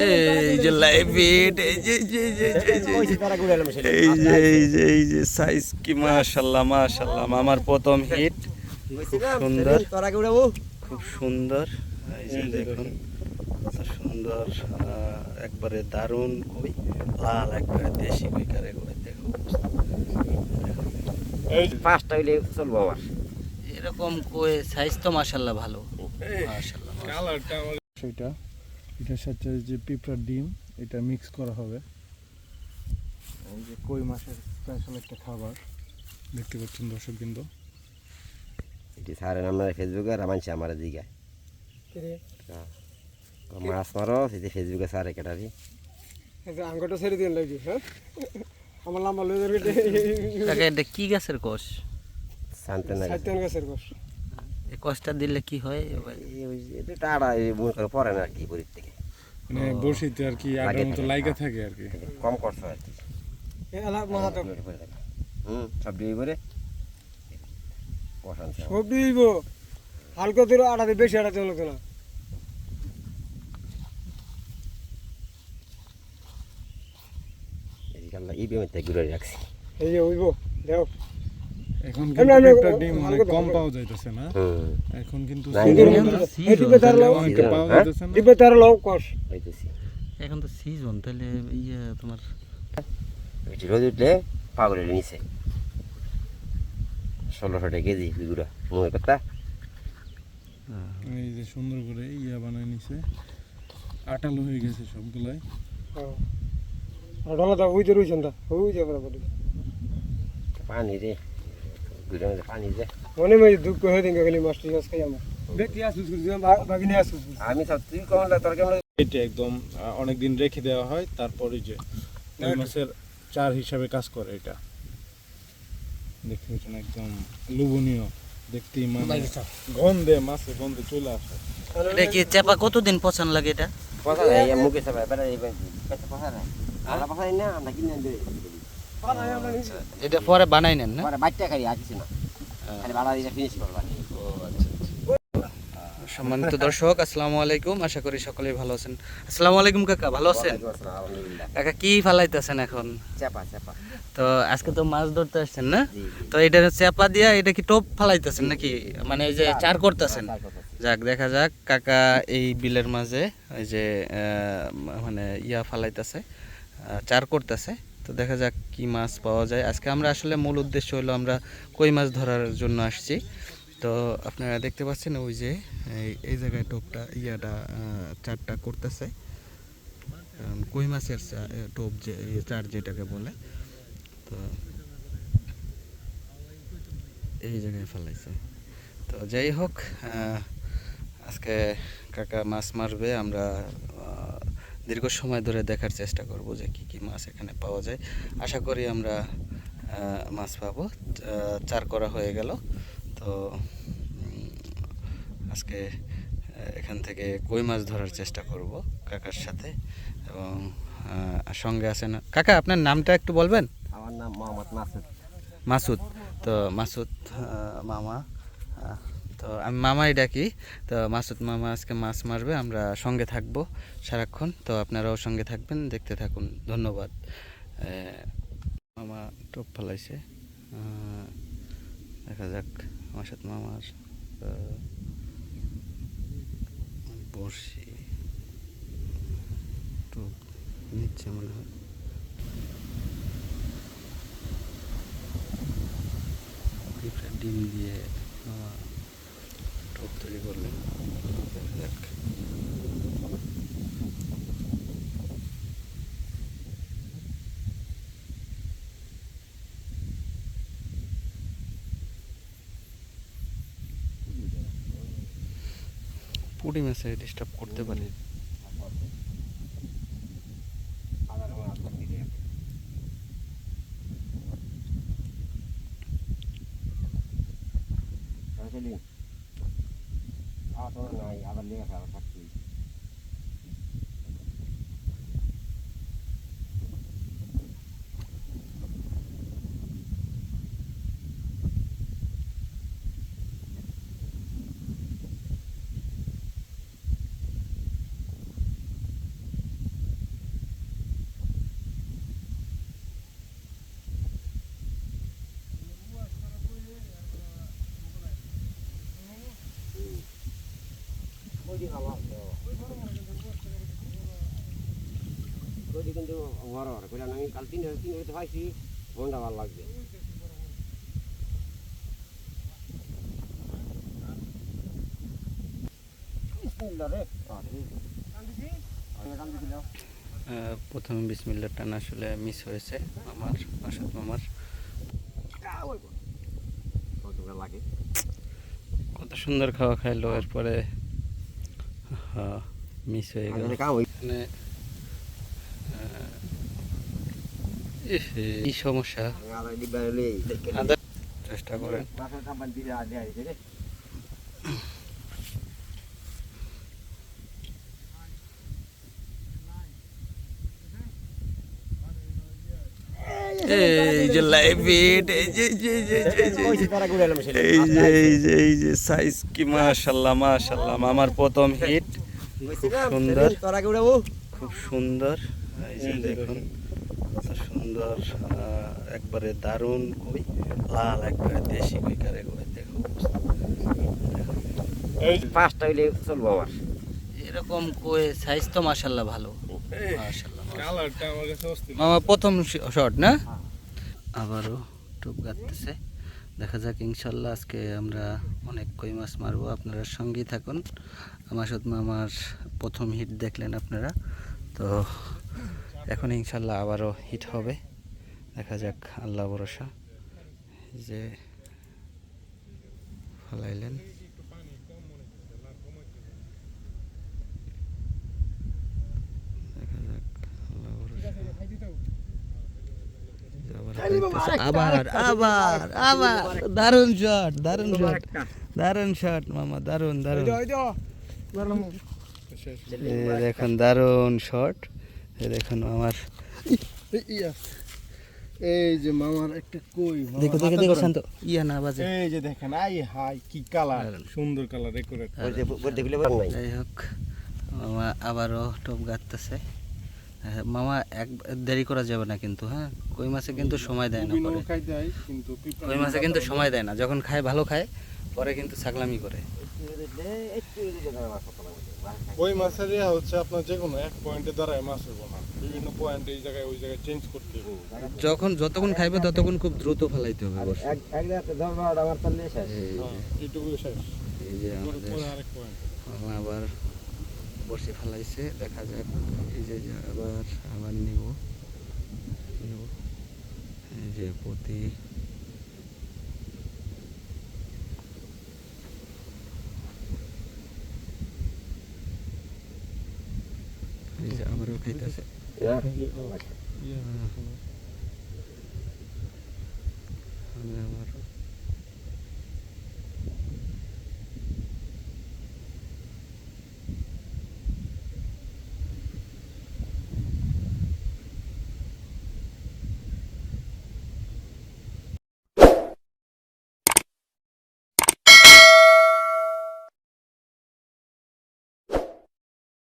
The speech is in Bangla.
এই যে লাইভ হিট এই যে এই যে এই যে এই যে, এই সাইজ কি মাশাল্লাহ মাশাল্লাহ আমার প্রথম হিট সুন্দর। খুব সুন্দর। এই যে দেখুন সুন্দর একবারে দারুণ কই লাল একবারে দেশি কই কারে কই দেখো। এই পাঁচটা হইলে চলবো আমার এরকম কই সাইজ তো মাশাল্লাহ ভালো। মাশাল্লাহ কালারটা সেটা। এটার সাথে যে পিঁপড়ার ডিম এটা মিক্স করা হবে। এই যে কই মাছের স্পেশাল একটা খাবার। দেখতে পাচ্ছেন দর্শক কিন্তু এটি সারে আমরা ফেসবুকে আর মানছি আমার দিকে। মাছ মারো সেটি ফেসবুকে সারে কেটারি আঙ্গটা ছেড়ে দিয়ে লাগি হ্যাঁ? আমার লম্বা ধরে এটা কি গাছের কোষ? শান্তি না গাছের কষ। এই কোষটা দিলে কি হয়? এই মনে করে পরে না আর কি পরির থেকে। মানে বসিতে আর কি আগের মতো লাইগা থাকে আর কি। কম করছ আর কি। হুম সব দিয়ে করে সব দিব হালকা দিলে আড়াতে বেশি আড়াতে হলো না। এদিকে এই থেকে ঘুরে রাখছি। এই যে হইব দেও এখন কিন্তু ডিম অনেক কম পাওয়া যাইতেছে না। এখন কিন্তু তো তার লও পাওয়া হ্যাঁ? যাইতেছে না। তার লও এখন তো সিজন তাহলে ইয়ে তোমার রোদ উঠলে পাগলের নিচে। ষোলোশো টাকা কেজি বিগুড়া মনে কথা এই যে সুন্দর করে ইয়া বানায় নিছে। আটালো হয়ে গেছে সবগুলাই। উইতে রইছেন দা ওই যে পানি রে গুড়ের মধ্যে পানি যে মনে মনে দুঃখ হয়ে দিন খালি মাস্টার গাছ খাই আমার ব্যক্তি আসুস বাগিনে আসুস আমি সব তুই কমলা তোর কেমন এটা একদম অনেক দিন রেখে দেওয়া হয় তারপরে যে কই মাছের চার হিসাবে কাজ করে এটা। দেখতে পাচ্ছেন একদম লোভনীয় দেখতেই মানে গন্ধে মাছে গন্ধে চলে আসে। এটা কি চাপা কতদিন পচান লাগে এটা? মুখে না আমরা কিনে আনতে এটা পরে বানাই নেন না? বাচ্চা খাই আর না। খালি বাড়া দিয়ে ফিনিশ করবা সম্মানিত দর্শক আসসালামু আলাইকুম। আশা করি সকলেই ভালো আছেন। আসসালামু আলাইকুম কাকা। ভালো আছেন? কাকা কি ফালাইতেছেন এখন? চাপা চাপা তো আজকে তো মাছ ধরতে আসছেন না? তো এটা চেপা দিয়া এটা কি টোপ ফালাইতেছেন নাকি? মানে এই যে চার করতেছেন? যাক দেখা যাক। কাকা এই বিলের মাঝে ওই যে মানে ইয়া ফালাইতেছে চার করতেছে। তো দেখা যাক কি মাছ পাওয়া যায়। আজকে আমরা আসলে মূল উদ্দেশ্য হলো আমরা কই মাছ ধরার জন্য আসছি। তো আপনারা দেখতে পাচ্ছেন ওই যে, এই- জায়গায় টোপটা, ইয়াটা চারটা করতেছে। কই মাছের টোপ যে চার যেটাকে বলে। তো এই জায়গায় ফেলাইছে। তো যাই হোক আজকে কাকা মাছ মারবে, আমরা দীর্ঘ সময় ধরে দেখার চেষ্টা করব যে কি কি মাছ এখানে পাওয়া যায়। আশা করি আমরা মাছ পাবো। চার করা হয়ে গেল। তো আজকে এখান থেকে কই মাছ ধরার চেষ্টা করব কাকার সাথে এবং সঙ্গে আছেন কাকা আপনার নামটা একটু বলবেন? আমার নাম মোহাম্মদ মাসুদ। মাসুদ। তো মাসুদ মামা তো আমি মামাই ডাকি, তো মাসুদ মামা আজকে মাছ মারবে, আমরা সঙ্গে থাকব সারাক্ষণ, তো আপনারাও সঙ্গে থাকবেন, দেখতে থাকুন, ধন্যবাদ। মামা টোপ ফেলাইছে দেখা যাক, মাসুদ মামার বড়শি টোপ নিচ্ছে মনে হয়। ডিম দিয়ে টোপ তৈরি করলেন দেখা। পুঁটি মাছে ডিস্টার্ব করতে পারে আবার লেগে Apa namanya, 太 কিন্তু বড় বড় কইলাম আমি কাল তিন তিন হইতে পাইছি মনটা ভালো লাগবে। প্রথমে বিসমিল্লার টান আসলে মিস হয়েছে আমার আসাদ মামার। লাগে? কত সুন্দর খাওয়া খাইলো এরপরে মিস হয়ে গেল মানে এই সমস্যা চেষ্টা করেন এই যে লাইভ এই যে যে এই যে এই যে সাইজ কি মাশাল্লাহ মাশাল্লাহ আমার প্রথম হিট সুন্দর। খুব সুন্দর। এই যে দেখুন সুন্দর একবারে দারুণ কই লাল একবারে দেশি কই কারে কই দেখো। এই পাঁচটা হইলে চলবো আমার এরকম কই সাইজ তো মাশাল্লাহ ভালো। মাশাল্লাহ কালারটা আমার কাছে অস্থির। মামা প্রথম শট না? আবারও টুপ গাঁততেছে দেখা যাক, ইনশাল্লাহ আজকে আমরা অনেক কই মাছ মারবো। আপনারা সঙ্গেই থাকুন। সাথে মামার প্রথম হিট দেখলেন আপনারা। তো এখন ইনশাল্লাহ আবারও হিট হবে। দেখা যাক, আল্লাহ ভরসা। যে ফলাইলেন দেখা যাক আল্লাহ ভরসা আবার আবার আবার দারুণ শট দারুণ শট দারুণ শট মামা দারুণ দারুণ। দেখুন দারুণ শট এই দেখুন আমার এই যে মামার একটা কই দেখো দেখো দেখো শান্ত। ইয়া না বাজে। এই যে দেখেন আই হাই কি কালার সুন্দর কালার নাই যাই হোক মামা আবারও টোপ গাঁততেছে হ্যাঁ, মামা এক দেরি করা যাবে না কিন্তু হ্যাঁ? কই মাছে কিন্তু সময় দেয় না পরে। কই মাছে কিন্তু সময় দেয় না যখন খায় ভালো খায় পরে কিন্তু ছাগলামি করে। ধরে ওই মাছের হচ্ছে আপনার যে কোনো এক পয়েন্টে দাঁড়ায় মাছ হব না। বিভিন্ন পয়েন্টে এই জায়গায় ওই জায়গায় চেঞ্জ করতে হবে যখন যতক্ষণ খাইবে ততক্ষণ খুব দ্রুত ফেলাইতে হবে অবশ্য এক এক রাতে বারোটা আমার তাহলে শেষ। হ্যাঁ, এইটুকু শেষ। এই যে আমাদের আরেক পয়েন্ট আবার বসে ফেলাইছে দেখা যাক। এই যে আবার আবার নিব। নিব। যে প্রতি এই যে আবারও খাইতেছে।